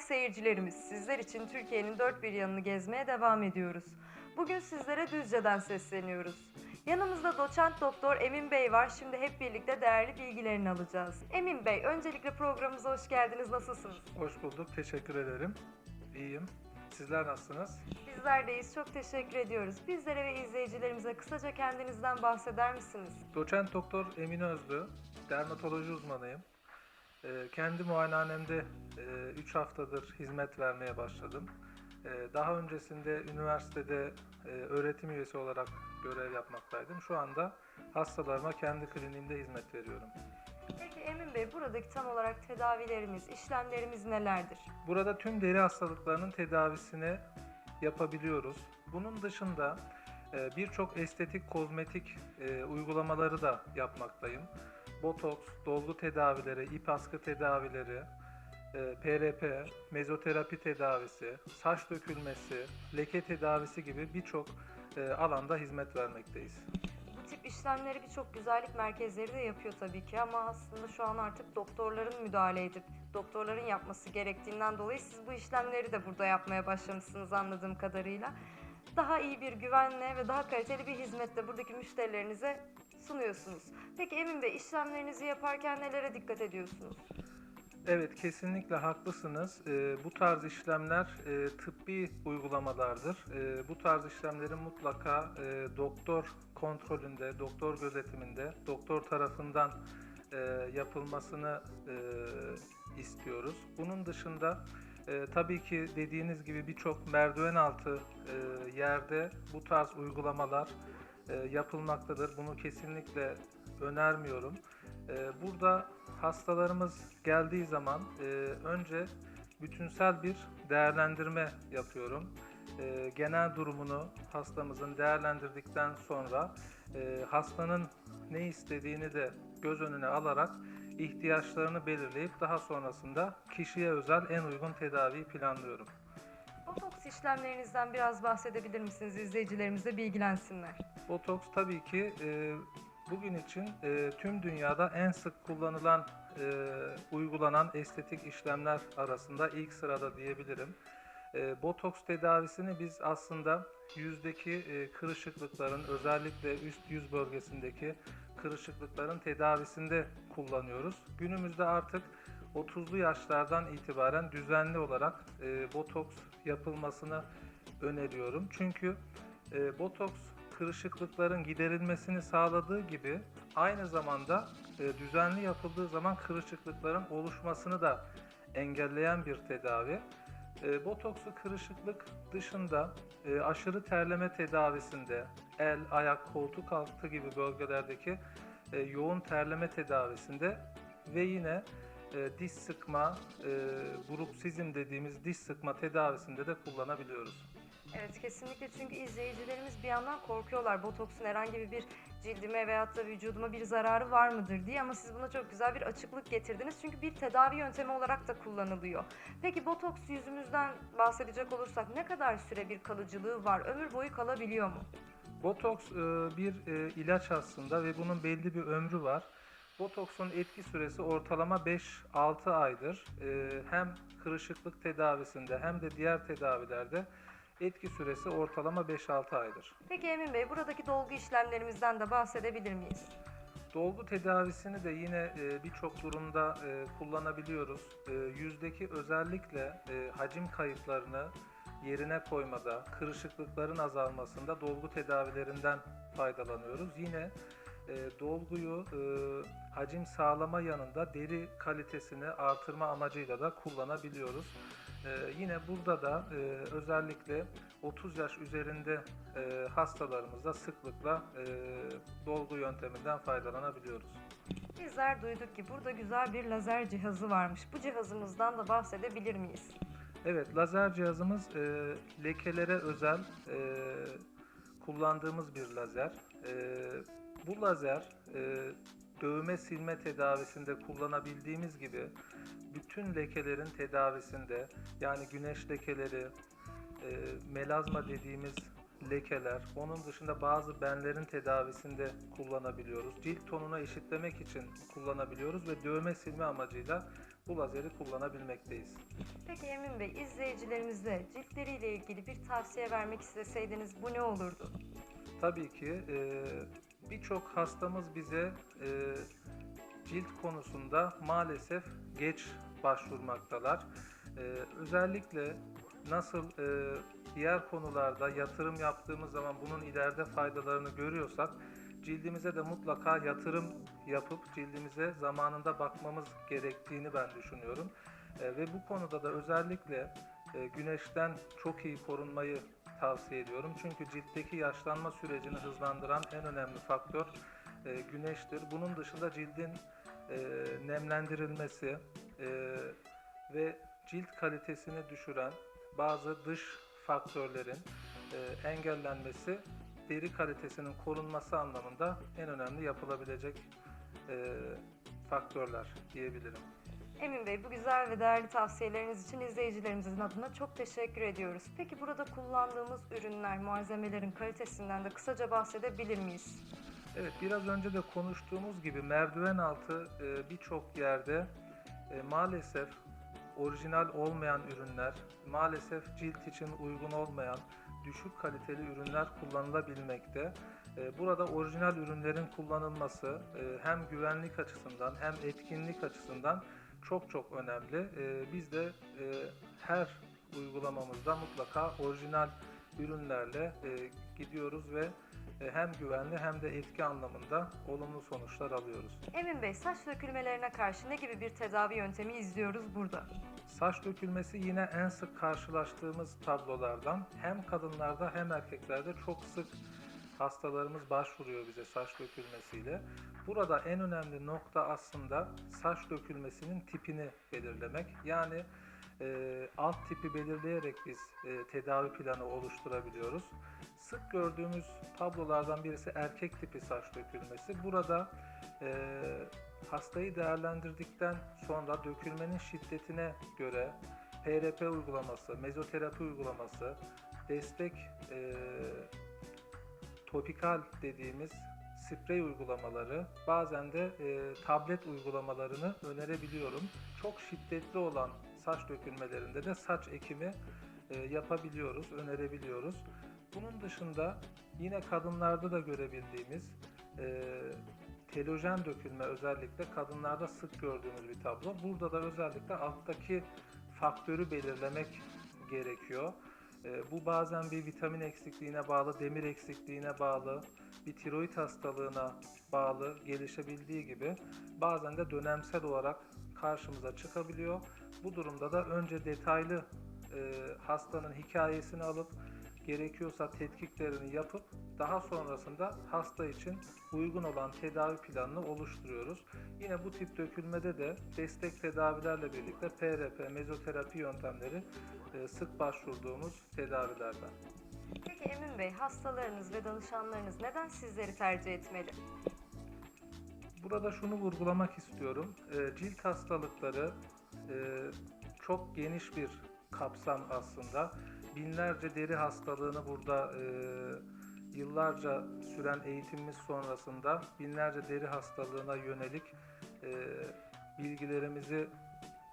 Değerli seyircilerimiz, sizler için Türkiye'nin dört bir yanını gezmeye devam ediyoruz. Bugün sizlere Düzce'den sesleniyoruz. Yanımızda doçent doktor Emin Bey var. Şimdi hep birlikte değerli bilgilerini alacağız. Emin Bey, öncelikle programımıza hoş geldiniz. Nasılsınız? Hoş bulduk, teşekkür ederim. İyiyim. Sizler nasılsınız? Bizler deyiz. Çok teşekkür ediyoruz. Bizlere ve izleyicilerimize kısaca kendinizden bahseder misiniz? Doçent Doktor Emin Özlü, dermatoloji uzmanıyım. Ee, Kendi muayenehanemde 3 haftadır hizmet vermeye başladım. Ee, Daha öncesinde üniversitede e, öğretim üyesi olarak görev yapmaktaydım. Şu anda hastalarıma kendi kliniğimde hizmet veriyorum. Peki Emin Bey, buradaki tam olarak tedavilerimiz, işlemlerimiz nelerdir? Burada tüm deri hastalıklarının tedavisini yapabiliyoruz. Bunun dışında e, birçok estetik kozmetik e, uygulamaları da yapmaktayım. Botoks, dolgu tedavileri, ip askı tedavileri, e, PRP, mezoterapi tedavisi, saç dökülmesi, leke tedavisi gibi birçok e, alanda hizmet vermekteyiz. Bu tip işlemleri birçok güzellik merkezleri de yapıyor tabii ki ama aslında şu an artık doktorların müdahale edip doktorların yapması gerektiğinden dolayı siz bu işlemleri de burada yapmaya başlamışsınız anladığım kadarıyla. Daha iyi bir güvenle ve daha kaliteli bir hizmetle buradaki müşterilerinize sunuyorsunuz. Peki Emin Bey işlemlerinizi yaparken nelere dikkat ediyorsunuz? Evet kesinlikle haklısınız. Ee, bu tarz işlemler e, tıbbi uygulamalardır. E, bu tarz işlemlerin mutlaka e, doktor kontrolünde, doktor gözetiminde, doktor tarafından e, yapılmasını e, istiyoruz. Bunun dışında e, tabii ki dediğiniz gibi birçok merdiven altı e, yerde bu tarz uygulamalar e, yapılmaktadır. Bunu kesinlikle önermiyorum. E, burada hastalarımız geldiği zaman e, önce bütünsel bir değerlendirme yapıyorum. Genel durumunu hastamızın değerlendirdikten sonra hastanın ne istediğini de göz önüne alarak ihtiyaçlarını belirleyip daha sonrasında kişiye özel en uygun tedaviyi planlıyorum. Botoks işlemlerinizden biraz bahsedebilir misiniz? İzleyicilerimiz bilgilensinler. Botoks tabii ki e, bugün için e, tüm dünyada en sık kullanılan, e, uygulanan estetik işlemler arasında ilk sırada diyebilirim. E, botoks tedavisini biz aslında yüzdeki e, kırışıklıkların özellikle üst yüz bölgesindeki kırışıklıkların tedavisinde kullanıyoruz. Günümüzde artık 30'lu yaşlardan itibaren düzenli olarak e, botoks yapılmasını öneriyorum. Çünkü e, botoks kırışıklıkların giderilmesini sağladığı gibi aynı zamanda e, düzenli yapıldığı zaman kırışıklıkların oluşmasını da engelleyen bir tedavi. E, botoksu kırışıklık dışında e, aşırı terleme tedavisinde el, ayak, koltuk altı gibi bölgelerdeki e, yoğun terleme tedavisinde ve yine e, diş sıkma, e, bruksizm dediğimiz diş sıkma tedavisinde de kullanabiliyoruz. Evet kesinlikle çünkü izleyicilerimiz bir yandan korkuyorlar botoksun herhangi bir cildime veyahut da vücuduma bir zararı var mıdır diye ama siz buna çok güzel bir açıklık getirdiniz çünkü bir tedavi yöntemi olarak da kullanılıyor. Peki botoks yüzümüzden bahsedecek olursak ne kadar süre bir kalıcılığı var? Ömür boyu kalabiliyor mu? Botoks e, bir e, ilaç aslında ve bunun belli bir ömrü var. Botoksun etki süresi ortalama 5-6 aydır. E, Hem kırışıklık tedavisinde hem de diğer tedavilerde etki süresi ortalama 5-6 aydır. Peki Emin Bey buradaki dolgu işlemlerimizden de bahsedebilir miyiz? Dolgu tedavisini de yine e, birçok durumda e, kullanabiliyoruz. E, yüzdeki özellikle hacim kayıplarını yerine koymada, kırışıklıkların azalmasında dolgu tedavilerinden faydalanıyoruz. Yine e, dolguyu e, hacim sağlama yanında deri kalitesini artırma amacıyla da kullanabiliyoruz. E, yine burada da e, özellikle 30 yaş üzerinde e, hastalarımızda sıklıkla e, dolgu yönteminden faydalanabiliyoruz. Bizler duyduk ki burada güzel bir lazer cihazı varmış. Bu cihazımızdan da bahsedebilir miyiz? Evet, lazer cihazımız e, lekelere özel e, kullandığımız bir lazer. E, bu lazer e, dövme silme tedavisinde kullanabildiğimiz gibi bütün lekelerin tedavisinde yani güneş lekeleri, e, melazma dediğimiz lekeler, onun dışında bazı benlerin tedavisinde kullanabiliyoruz. Cilt tonunu eşitlemek için kullanabiliyoruz ve dövme silme amacıyla bu lazeri kullanabilmekteyiz. Peki Emin Bey, izleyicilerimize ciltleriyle ilgili bir tavsiye vermek isteseydiniz bu ne olurdu? Tabii ki e, birçok hastamız bize e, cilt konusunda maalesef geç başvurmaktalar. E, özellikle nasıl e, diğer konularda yatırım yaptığımız zaman bunun ileride faydalarını görüyorsak cildimize de mutlaka yatırım yapıp cildimize zamanında bakmamız gerektiğini ben düşünüyorum. E, ve bu konuda da özellikle e, güneşten çok iyi korunmayı tavsiye ediyorum. Çünkü ciltteki yaşlanma sürecini hızlandıran en önemli faktör e, güneştir. Bunun dışında cildin e, nemlendirilmesi e, ve cilt kalitesini düşüren bazı dış faktörlerin e, engellenmesi deri kalitesinin korunması anlamında en önemli yapılabilecek e, faktörler diyebilirim. Emin Bey, bu güzel ve değerli tavsiyeleriniz için izleyicilerimizin adına çok teşekkür ediyoruz. Peki burada kullandığımız ürünler, malzemelerin kalitesinden de kısaca bahsedebilir miyiz? Evet, biraz önce de konuştuğumuz gibi merdiven altı e, birçok yerde e, maalesef orijinal olmayan ürünler, maalesef cilt için uygun olmayan düşük kaliteli ürünler kullanılabilmekte. E, Burada orijinal ürünlerin kullanılması hem güvenlik açısından hem etkinlik açısından çok çok önemli. E, Biz de e, her uygulamamızda mutlaka orijinal ürünlerle e, gidiyoruz ve e, hem güvenli hem de etki anlamında olumlu sonuçlar alıyoruz. Emin Bey, saç dökülmelerine karşı ne gibi bir tedavi yöntemi izliyoruz burada? Saç dökülmesi yine en sık karşılaştığımız tablolardan. Hem kadınlarda hem erkeklerde çok sık hastalarımız başvuruyor bize saç dökülmesiyle. Burada en önemli nokta aslında saç dökülmesinin tipini belirlemek. Yani e, alt tipi belirleyerek biz e, tedavi planı oluşturabiliyoruz. Sık gördüğümüz tablolardan birisi erkek tipi saç dökülmesi. Burada e, hastayı değerlendirdikten sonra dökülmenin şiddetine göre PRP uygulaması, mezoterapi uygulaması, destek e, topikal dediğimiz sprey uygulamaları, bazen de e, tablet uygulamalarını önerebiliyorum. Çok şiddetli olan saç dökülmelerinde de saç ekimi e, yapabiliyoruz, önerebiliyoruz. Bunun dışında yine kadınlarda da görebildiğimiz e, telojen dökülme özellikle kadınlarda sık gördüğümüz bir tablo. Burada da özellikle alttaki faktörü belirlemek gerekiyor. E, bu bazen bir vitamin eksikliğine bağlı, demir eksikliğine bağlı, bir tiroid hastalığına bağlı gelişebildiği gibi bazen de dönemsel olarak karşımıza çıkabiliyor. Bu durumda da önce detaylı e, hastanın hikayesini alıp gerekiyorsa tetkiklerini yapıp daha sonrasında hasta için uygun olan tedavi planını oluşturuyoruz. Yine bu tip dökülmede de destek tedavilerle birlikte PRP, mezoterapi yöntemleri e, sık başvurduğumuz tedavilerden. Peki Emin Bey, hastalarınız ve danışanlarınız neden sizleri tercih etmeli? Burada şunu vurgulamak istiyorum. E, cilt hastalıkları e, çok geniş bir kapsam aslında. Binlerce deri hastalığını burada yıllarca süren eğitimimiz sonrasında binlerce deri hastalığına yönelik e, bilgilerimizi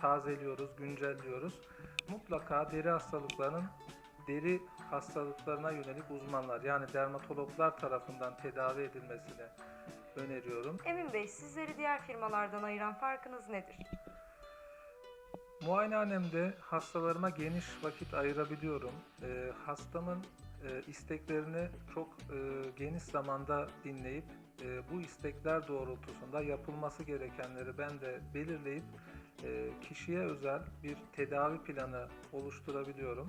tazeliyoruz, güncelliyoruz. Mutlaka deri hastalıklarının deri hastalıklarına yönelik uzmanlar yani dermatologlar tarafından tedavi edilmesini öneriyorum. Emin Bey, sizleri diğer firmalardan ayıran farkınız nedir? Muayenehanemde hastalarıma geniş vakit ayırabiliyorum. Ee, hastamın e, isteklerini çok e, geniş zamanda dinleyip e, bu istekler doğrultusunda yapılması gerekenleri ben de belirleyip e, kişiye özel bir tedavi planı oluşturabiliyorum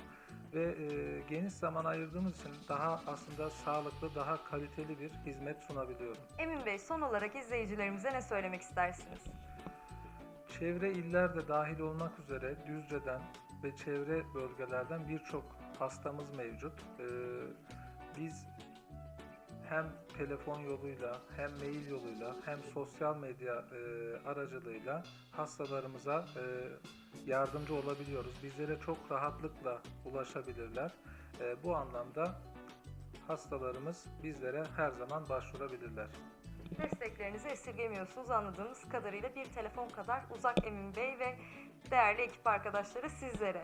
ve e, geniş zaman ayırdığımız için daha aslında sağlıklı, daha kaliteli bir hizmet sunabiliyorum. Emin Bey, son olarak izleyicilerimize ne söylemek istersiniz? Çevre iller de dahil olmak üzere Düzce'den ve çevre bölgelerden birçok hastamız mevcut. Ee, biz hem telefon yoluyla hem mail yoluyla hem sosyal medya e, aracılığıyla hastalarımıza e, yardımcı olabiliyoruz. Bizlere çok rahatlıkla ulaşabilirler. E, bu anlamda hastalarımız bizlere her zaman başvurabilirler. Desteklerinizi esirgemiyorsunuz anladığımız kadarıyla bir telefon kadar uzak Emin Bey ve değerli ekip arkadaşları sizlere.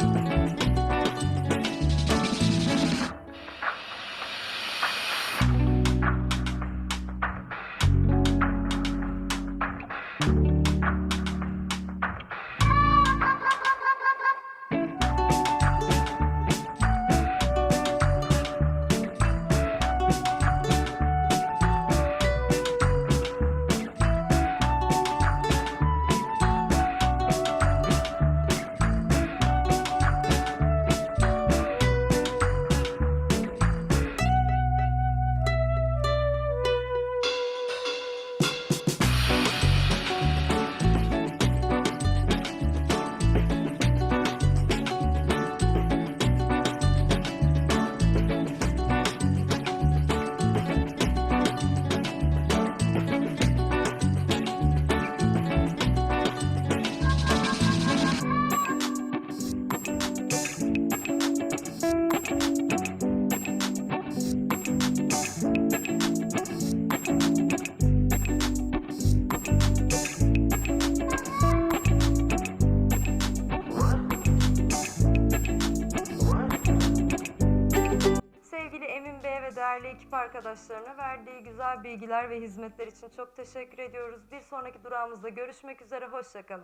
Ekip arkadaşlarına verdiği güzel bilgiler ve hizmetler için çok teşekkür ediyoruz. Bir sonraki durağımızda görüşmek üzere, hoşçakalın.